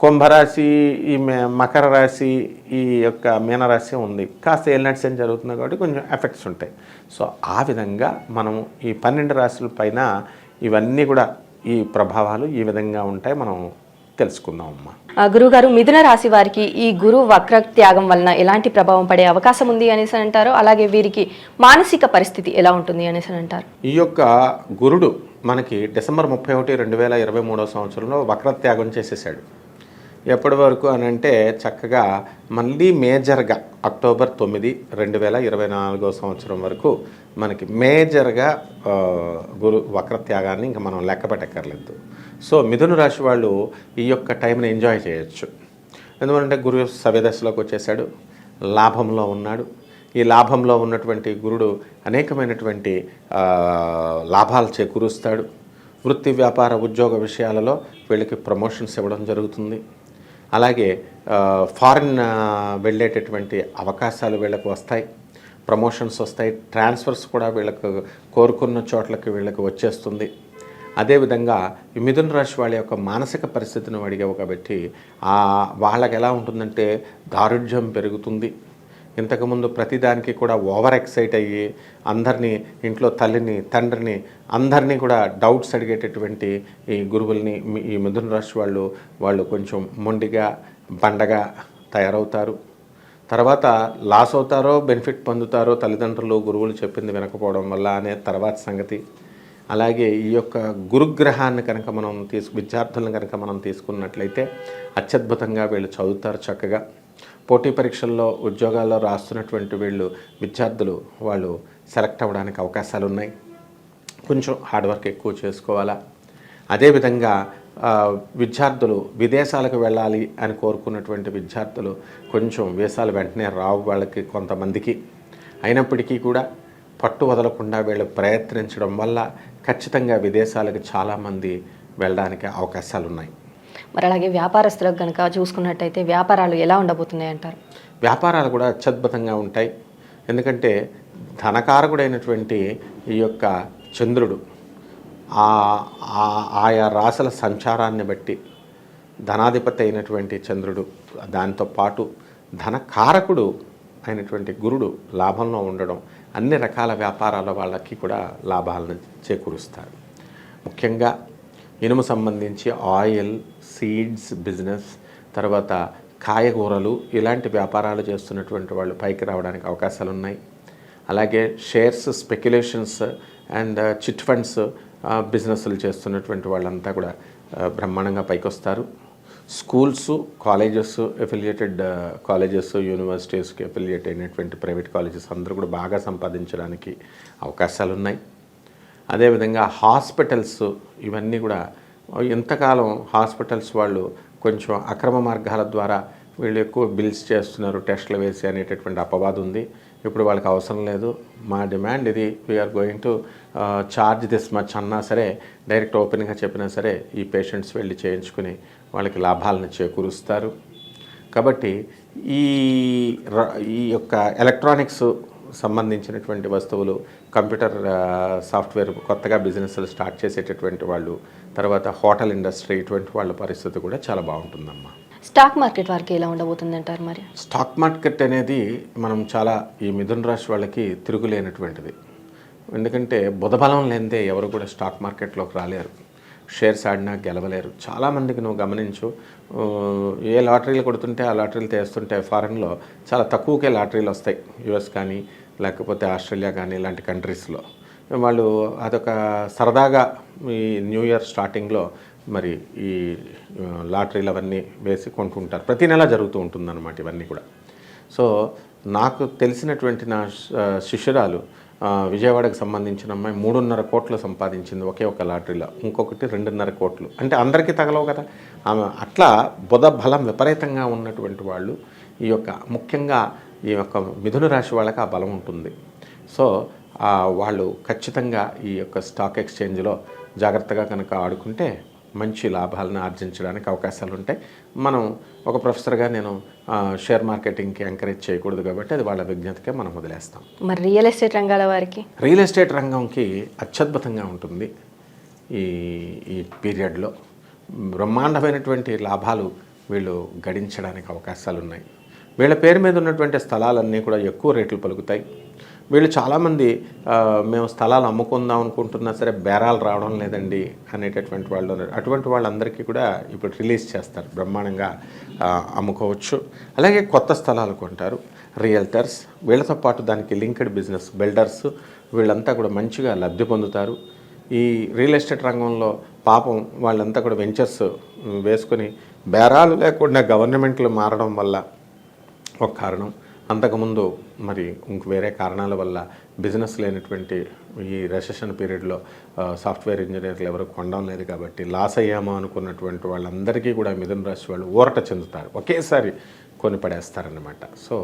కుంభరాశి ఈ మే- మకర రాశి ఈ యొక్క మీనరాశి ఉంది. కాస్త ఏలినట్స్ ఏం జరుగుతుంది కాబట్టి కొంచెం ఎఫెక్ట్స్ ఉంటాయి. సో ఆ విధంగా మనము ఈ పన్నెండు రాశుల పైన ఇవన్నీ కూడా ఈ ప్రభావాలు ఈ విధంగా ఉంటాయి. మనం తెలుసుకుందాం అమ్మా. ఆ, గురువు గారు మిథున రాశి వారికి ఈ గురు వక్ర త్యాగం వలన ఎలాంటి ప్రభావం పడే అవకాశం ఉంది అనేసి అని అంటారు. అలాగే వీరికి మానసిక పరిస్థితి ఎలా ఉంటుంది అనేసి అని అంటారు. ఈ యొక్క గురుడు మనకి డిసెంబర్ ముప్పై ఒకటి రెండు వేల ఇరవై మూడవ సంవత్సరంలో వక్రత్యాగం చేసేసాడు. ఎప్పటి వరకు అని అంటే చక్కగా మళ్ళీ మేజర్గా అక్టోబర్ తొమ్మిది రెండు వేల ఇరవై నాలుగో సంవత్సరం వరకు మనకి మేజర్గా గురు వక్రత్యాగాన్ని ఇంకా మనం లెక్క పెట్టక్కర్లేదు. సో మిథున రాశి వాళ్ళు ఈ యొక్క టైంని ఎంజాయ్ చేయొచ్చు. ఎందుకంటే గురు సవ్యదశలోకి వచ్చేసాడు లాభంలో ఉన్నాడు. ఈ లాభంలో ఉన్నటువంటి గురుడు అనేకమైనటువంటి లాభాలు చేకూరుస్తాడు. వృత్తి వ్యాపార ఉద్యోగ విషయాలలో వీళ్ళకి ప్రమోషన్స్ ఇవ్వడం జరుగుతుంది. అలాగే ఫారిన్ వెళ్ళేటటువంటి అవకాశాలు వీళ్ళకు వస్తాయి. ప్రమోషన్స్ వస్తాయి. ట్రాన్స్ఫర్స్ కూడా వీళ్ళకు కోరుకున్న చోట్లకి వీళ్ళకి వచ్చేస్తుంది. అదేవిధంగా మిథున రాశి వాళ్ళ యొక్క మానసిక పరిస్థితిని అడిగావు కాబట్టి వాళ్ళకి ఎలా ఉంటుందంటే దారుఢ్యం పెరుగుతుంది. ఇంతకుముందు ప్రతిదానికి కూడా ఓవర్ ఎక్సైట్ అయ్యి అందరినీ ఇంట్లో తల్లిని తండ్రిని అందరినీ కూడా డౌట్స్ అడిగేటటువంటి ఈ గురువుల్ని ఈ మిథున రాశి వాళ్ళు వాళ్ళు కొంచెం మొండిగా బండగా తయారవుతారు. తర్వాత లాస్ అవుతారో బెనిఫిట్ పొందుతారో తల్లిదండ్రులు గురువులు చెప్పింది వినకపోవడం వల్ల అనే తర్వాత సంగతి. అలాగే ఈ యొక్క గురుగ్రహాన్ని కనుక మనం తీసు విద్యార్థులను కనుక మనం తీసుకున్నట్లయితే అత్యద్భుతంగా వీళ్ళు చదువుతారు చక్కగా. పోటీ పరీక్షల్లో ఉద్యోగాల్లో రాస్తున్నటువంటి వీళ్ళు విద్యార్థులు వాళ్ళు సెలెక్ట్ అవ్వడానికి అవకాశాలు ఉన్నాయి కొంచెం హార్డ్ వర్క్ ఎక్కువ చేసుకోవాలా? అదేవిధంగా విద్యార్థులు విదేశాలకు వెళ్ళాలి అని కోరుకున్నటువంటి విద్యార్థులు కొంచెం వీసాలు వెంటనే రావు వాళ్ళకి కొంతమందికి. అయినప్పటికీ కూడా పట్టు వదలకుండా వీళ్ళు ప్రయత్నించడం వల్ల ఖచ్చితంగా విదేశాలకు చాలామంది వెళ్ళడానికి అవకాశాలు ఉన్నాయి మరి అలాగే వ్యాపారస్తులకు కనుక చూసుకున్నట్టయితే వ్యాపారాలు ఎలా ఉండబోతున్నాయి అంటారు? వ్యాపారాలు కూడా అత్యద్భుతంగా ఉంటాయి. ఎందుకంటే ధనకారకుడైనటువంటి ఈ యొక్క చంద్రుడు ఆ- ఆయా రాశుల సంచారాన్ని బట్టి ధనాధిపతి అయినటువంటి చంద్రుడు దాంతో పాటు ధనకారకుడు అయినటువంటి గురుడు లాభంలో ఉండడం అన్ని రకాల వ్యాపారాల వాళ్ళకి కూడా లాభాలను చేకూరుస్తారు ముఖ్యంగా ఇనుము సంబంధించి ఆయిల్ సీడ్స్ బిజినెస్ తర్వాత కాయగూరలు ఇలాంటి వ్యాపారాలు చేస్తున్నటువంటి వాళ్ళు పైకి రావడానికి అవకాశాలు ఉన్నాయి అలాగే shares speculations and uh, chit funds uh, బిజినెస్లు చేస్తున్నటువంటి వాళ్ళంతా కూడా uh, బ్రహ్మాండంగా పైకి వస్తారు స్కూల్స్ కాలేజెస్ ఎఫిలియేటెడ్ కాలేజెస్ యూనివర్సిటీస్కి ఎఫిలియేట్ అయినటువంటి ప్రైవేట్ కాలేజెస్ అందరూ కూడా బాగా సంపాదించడానికి అవకాశాలు ఉన్నాయి అదేవిధంగా హాస్పిటల్స్ ఇవన్నీ కూడా ఎంతకాలం హాస్పిటల్స్ వాళ్ళు కొంచెం అక్రమ మార్గాల ద్వారా వీళ్ళు ఎక్కువ బిల్స్ చేస్తున్నారు టెస్టులు వేసి అనేటటువంటి అపవాదం ఉంది. ఇప్పుడు వాళ్ళకి అవసరం లేదు. మా డిమాండ్ ఇది we're going to charge this much అన్నా సరే డైరెక్ట్ ఓపెన్గా చెప్పినా సరే ఈ పేషెంట్స్ వెళ్ళి చేయించుకుని వాళ్ళకి లాభాలను చేకూరుస్తారు. కాబట్టి ఈ ర- ఈ యొక్క ఎలక్ట్రానిక్స్ సంబంధించినటువంటి వస్తువులు కంప్యూటర్ సాఫ్ట్వేర్ కొత్తగా బిజినెస్లు స్టార్ట్ చేసేటటువంటి వాళ్ళు తర్వాత హోటల్ ఇండస్ట్రీ ఇటువంటి వాళ్ళ పరిస్థితి కూడా చాలా బాగుంటుందమ్మా. స్టాక్ మార్కెట్ వారికి ఎలా ఉండబోతుంది అంటారు మరి? స్టాక్ మార్కెట్ అనేది మనం చాలా ఈ మిథున రాశి వాళ్ళకి తిరుగులేనటువంటిది. ఎందుకంటే బుధబలం లేనిదే ఎవరు కూడా స్టాక్ మార్కెట్లోకి రాలేరు. షేర్స్ ఆడినా గెలవలేరు. చాలామందికి నువ్వు గమనించు ఏ లాటరీలు కొడుతుంటే ఆ లాటరీలు తెస్తుంటే ఫారెన్లో చాలా తక్కువకే లాటరీలు వస్తాయి. యుఎస్ కానీ లేకపోతే ఆస్ట్రేలియా కానీ ఇలాంటి కంట్రీస్లో. వాళ్ళు అదొక సరదాగా ఈ న్యూ ఇయర్ స్టార్టింగ్లో మరి ఈ లాటరీలు అవన్నీ వేసి కొంటుంటారు ప్రతి నెల జరుగుతూ ఉంటుందన్నమాట ఇవన్నీ కూడా. సో నాకు తెలిసినటువంటి నా శిష్యురాలు విజయవాడకు సంబంధించిన అమ్మాయి మూడున్నర కోట్లు సంపాదించింది ఒకే ఒక లాటరీలో. ఇంకొకటి రెండున్నర కోట్లు. అంటే అందరికీ తగలవు కదా. ఆమె అట్లా బుధ బలం విపరీతంగా ఉన్నటువంటి వాళ్ళు ఈ యొక్క ముఖ్యంగా ఈ యొక్క మిథున రాశి వాళ్ళకి ఆ బలం ఉంటుంది. సో వాళ్ళు ఖచ్చితంగా ఈ యొక్క స్టాక్ ఎక్స్చేంజ్లో జాగ్రత్తగా కనుక ఆడుకుంటే మంచి లాభాలను ఆర్జించడానికి అవకాశాలు ఉంటాయి మనం ఒక ప్రొఫెసర్గా నేను షేర్ మార్కెటింగ్కి ఎంకరేజ్ చేయకూడదు కాబట్టి అది వాళ్ళ విజ్ఞతకే మనం వదిలేస్తాం. మరి రియల్ ఎస్టేట్ రంగాల వారికి? రియల్ ఎస్టేట్ రంగంకి అత్యద్భుతంగా ఉంటుంది ఈ ఈ పీరియడ్లో. బ్రహ్మాండమైనటువంటి లాభాలు వీళ్ళు గడించడానికి అవకాశాలు ఉన్నాయి వీళ్ళ పేరు మీద ఉన్నటువంటి స్థలాలన్నీ కూడా ఎక్కువ రేట్లు పలుకుతాయి. వీళ్ళు చాలామంది మేము స్థలాలు అమ్ముకుందాం అనుకుంటున్నా సరే బేరాలు రావడం లేదండి అనేటటువంటి వాళ్ళు ఉన్నారు. అటువంటి వాళ్ళందరికీ కూడా ఇప్పుడు రిలీజ్ చేస్తారు బ్రహ్మాండంగా అమ్ముకోవచ్చు. అలాగే కొత్త స్థలాలు కొంటారు రియల్టర్స్. వీళ్ళతో పాటు దానికి లింక్డ్ బిజినెస్ బిల్డర్స్. వీళ్ళంతా కూడా మంచిగా లబ్ధి పొందుతారు. ఈ రియల్ ఎస్టేట్ రంగంలో పాపం వాళ్ళంతా కూడా వెంచర్స్ వేసుకొని బేరాలు లేకుండా గవర్నమెంట్లు మారడం వల్ల ఒక కారణం. అంతకుముందు మరి ఇంక వేరే కారణాల వల్ల బిజినెస్ లేనటువంటి ఈ రెసెషన్ పీరియడ్లో సాఫ్ట్వేర్ ఇంజనీర్లు ఎవరు కొనడం లేదు కాబట్టి లాస్ అయ్యామో అనుకున్నటువంటి వాళ్ళందరికీ కూడా మిథున రాశి వాళ్ళు ఊరట చెందుతారు. ఒకేసారి కొని పడేస్తారన్నమాట. సో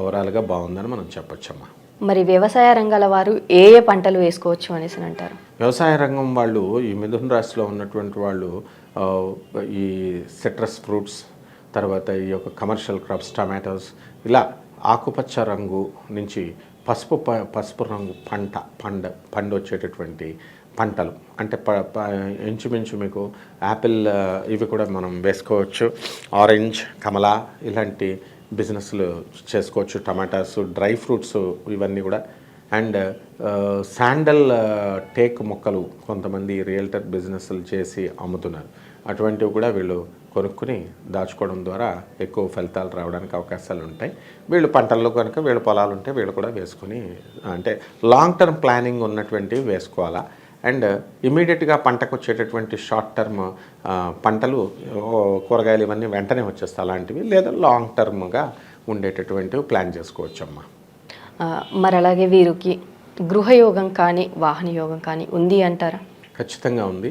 ఓవరాల్గా బాగుందని మనం చెప్పొచ్చమ్మా. మరి వ్యవసాయ రంగాల వారు ఏ ఏ పంటలు వేసుకోవచ్చు అనేసి అని అంటారు? వ్యవసాయ రంగం వాళ్ళు ఈ మిథున రాశిలో ఉన్నటువంటి వాళ్ళు ఈ సిట్రస్ ఫ్రూట్స్ తర్వాత ఈ యొక్క కమర్షియల్ క్రాప్స్ టమాటోస్ ఇలా ఆకుపచ్చ రంగు నుంచి పసుపు ప- పసుపు రంగు పంట పండ పండు వచ్చేటటువంటి పంటలు. అంటే ప ప- ఇంచుమించు మీకు యాపిల్ ఇవి కూడా మనం వేసుకోవచ్చు. ఆరెంజ్ కమలా ఇలాంటి బిజినెస్లు చేసుకోవచ్చు. టమాటాస్ డ్రై ఫ్రూట్స్ ఇవన్నీ కూడా. అండ్ శాండల్ టేక్ మొక్కలు కొంతమంది రియల్టర్ బిజినెస్లు చేసి అమ్ముతున్నారు. అటువంటివి కూడా వీళ్ళు కొనుక్కుని దాచుకోవడం ద్వారా ఎక్కువ ఫలితాలు రావడానికి అవకాశాలు ఉంటాయి. వీళ్ళు పంటల్లో కనుక వీళ్ళ పొలాలు ఉంటే వీళ్ళు కూడా వేసుకుని అంటే లాంగ్ టర్మ్ ప్లానింగ్ ఉన్నటువంటివి వేసుకోవాలా? అండ్ ఇమీడియట్గా పంటకు వచ్చేటటువంటి షార్ట్ టర్మ్ పంటలు కూరగాయలు ఇవన్నీ వెంటనే వచ్చేస్తాయి అలాంటివి. లేదా లాంగ్ టర్మ్గా ఉండేటటువంటివి ప్లాన్ చేసుకోవచ్చు అమ్మా ఆ, మరి అలాగే వీరికి గృహయోగం కానీ వాహన యోగం కానీ ఉంది అంటారా? ఖచ్చితంగా ఉంది.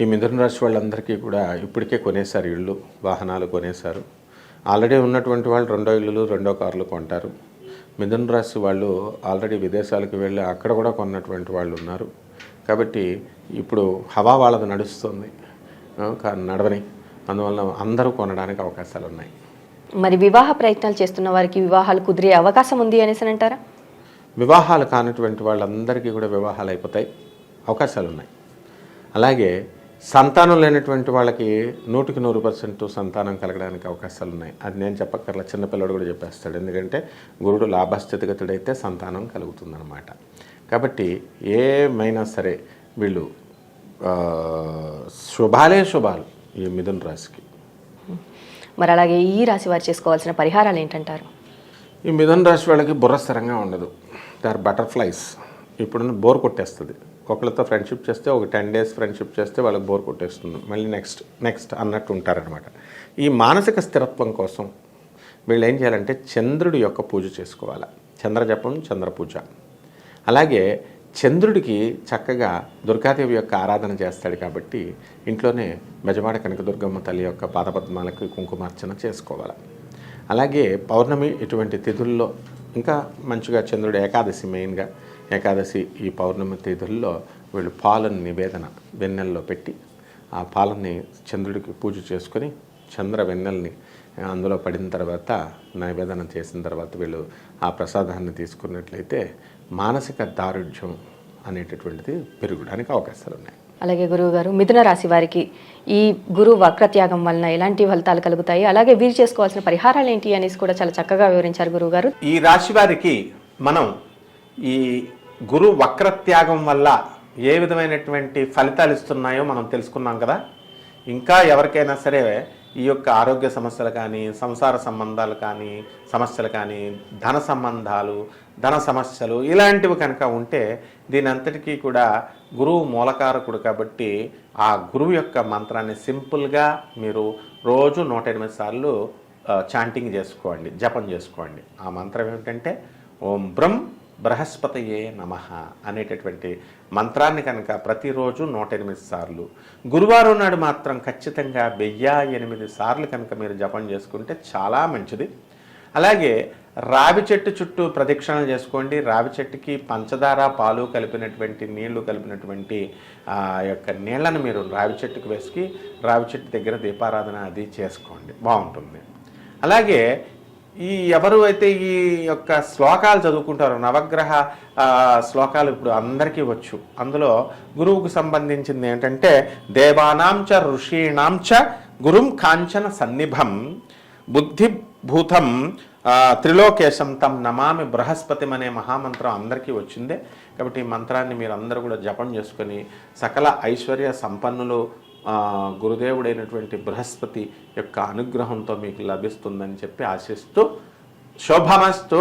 ఈ మిథున రాశి వాళ్ళందరికీ కూడా ఇప్పటికే కొనేశారు ఇళ్ళు వాహనాలు కొనేశారు. ఆల్రెడీ ఉన్నటువంటి వాళ్ళు రెండో ఇళ్ళు రెండో కార్లు కొంటారు. మిథున రాశి వాళ్ళు ఆల్రెడీ విదేశాలకు వెళ్ళి అక్కడ కూడా కొన్నటువంటి వాళ్ళు ఉన్నారు. కాబట్టి ఇప్పుడు హవా వాళ్ళది నడుస్తుంది. నడవని. అందువల్ల అందరూ కొనడానికి అవకాశాలు ఉన్నాయి. మరి వివాహ ప్రయత్నాలు చేస్తున్న వారికి వివాహాలు కుదిరే అవకాశం ఉంది అనేసి అని అంటారా? వివాహాలు కానటువంటి వాళ్ళందరికీ కూడా వివాహాలు అయిపోతాయి. అవకాశాలు ఉన్నాయి. అలాగే సంతానం లేనటువంటి వాళ్ళకి నూటికి నూరు పర్సెంట్ సంతానం కలగడానికి అవకాశాలు ఉన్నాయి. అది నేను చెప్పక్కర్లా చిన్నపిల్లడు కూడా చెప్పేస్తాడు. ఎందుకంటే గురుడు లాభస్థితిగతుడైతే సంతానం కలుగుతుందన్నమాట. కాబట్టి ఏమైనా సరే వీళ్ళు శుభాలే శుభాలు ఈ మిథున రాశికి. మరి అలాగే ఈ రాశి వారు చేసుకోవాల్సిన పరిహారాలు ఏంటంటారు? ఈ మిథున రాశి వాళ్ళకి బుర్ర స్థిరంగా ఉండదు. They are butterflies. ఇప్పుడు బోర్ కొట్టేస్తుంది. ఒకళ్ళతో ఫ్రెండ్షిప్ చేస్తే ఒక టెన్ డేస్ ఫ్రెండ్షిప్ చేస్తే వాళ్ళకి బోర్ కొట్టేస్తుంది. మళ్ళీ నెక్స్ట్ నెక్స్ట్ అన్నట్టు ఉంటారనమాట ఈ మానసిక స్థిరత్వం కోసం వీళ్ళు ఏం చేయాలంటే చంద్రుడి యొక్క పూజ చేసుకోవాలి. చంద్రజపం చంద్ర పూజ. అలాగే చంద్రుడికి చక్కగా దుర్గాదేవి యొక్క ఆరాధన చేస్తాడు కాబట్టి ఇంట్లోనే మెజవాడ కనకదుర్గమ్మ తల్లి యొక్క పాదపద్మాలకు కుంకుమార్చన చేసుకోవాలి. అలాగే పౌర్ణమి ఇటువంటి తిథుల్లో ఇంకా మంచిగా చంద్రుడు ఏకాదశి మెయిన్గా ఏకాదశి ఈ పౌర్ణమి తిథుల్లో వీళ్ళు పాలను నివేదన వెన్నెల్లో పెట్టి ఆ పాలని చంద్రుడికి పూజ చేసుకొని చంద్ర వెన్నెల్ని అందులో పడిన తర్వాత నైవేదన చేసిన తర్వాత వీళ్ళు ఆ ప్రసాదాన్ని తీసుకున్నట్లయితే మానసిక దారుఢ్యం అనేటటువంటిది పెరగడానికి అవకాశాలు ఉన్నాయి అలాగే గురువు గారు మిథున రాశి వారికి ఈ గురు వక్రత్యాగం వలన ఎలాంటి ఫలితాలు కలుగుతాయి? అలాగే వీరు చేసుకోవాల్సిన పరిహారాలు ఏంటి అనేసి కూడా చాలా చక్కగా వివరించారు గురువు గారు ఈ రాశి వారికి మనం ఈ గురు వక్రత్యాగం వల్ల ఏ విధమైనటువంటి ఫలితాలు ఇస్తున్నాయో మనం తెలుసుకున్నాం కదా. ఇంకా ఎవరికైనా సరే ఈ యొక్క ఆరోగ్య సమస్యలు కానీ సంసార సంబంధాలు కానీ సమస్యలు కానీ ధన సంబంధాలు ధన సమస్యలు ఇలాంటివి కనుక ఉంటే దీని అంతటికీ కూడా గురువు మూలకారకుడు కాబట్టి ఆ గురువు యొక్క మంత్రాన్ని సింపుల్గా మీరు రోజు నూట ఎనిమిది సార్లు చాంటింగ్ చేసుకోండి జపం చేసుకోండి. ఆ మంత్రం ఏమిటంటే ఓం బ్రం బృహస్పతయే నమ అనేటటువంటి మంత్రాన్ని కనుక ప్రతిరోజు నూట ఎనిమిది సార్లు. గురువారం నాడు మాత్రం ఖచ్చితంగా వెయ్యి ఎనిమిది సార్లు కనుక మీరు జపం చేసుకుంటే చాలా మంచిది. అలాగే రావి చెట్టు చుట్టూ ప్రదక్షిణ చేసుకోండి. రావి చెట్టుకి పంచదార పాలు కలిపినటువంటి నీళ్ళు కలిపినటువంటి ఆ యొక్క నీళ్ళను మీరు రావి చెట్టుకు వేసుకి రావి చెట్టు దగ్గర దీపారాధన అది చేసుకోండి. బాగుంటుంది. అలాగే ఈ ఎవరు అయితే ఈ యొక్క శ్లోకాలు చదువుకుంటారో నవగ్రహ శ్లోకాలు ఇప్పుడు అందరికీ వచ్చు. అందులో గురువుకు సంబంధించింది ఏంటంటే దేవానాం చ ఋషీణాం చ గురుం కాంచన సన్నిభం బుద్ధిభూతం త్రిలోకేశం తం నమామి బృహస్పతి అనే మహామంత్రం అందరికీ వచ్చిందే. కాబట్టి ఈ మంత్రాన్ని మీరు అందరూ కూడా జపం చేసుకొని సకల ఐశ్వర్య సంపన్నులు గురుదేవుడైనటువంటి బృహస్పతి యొక్క అనుగ్రహంతో మీకు లభిస్తుందని చెప్పి ఆశిస్తూ శుభమస్తు.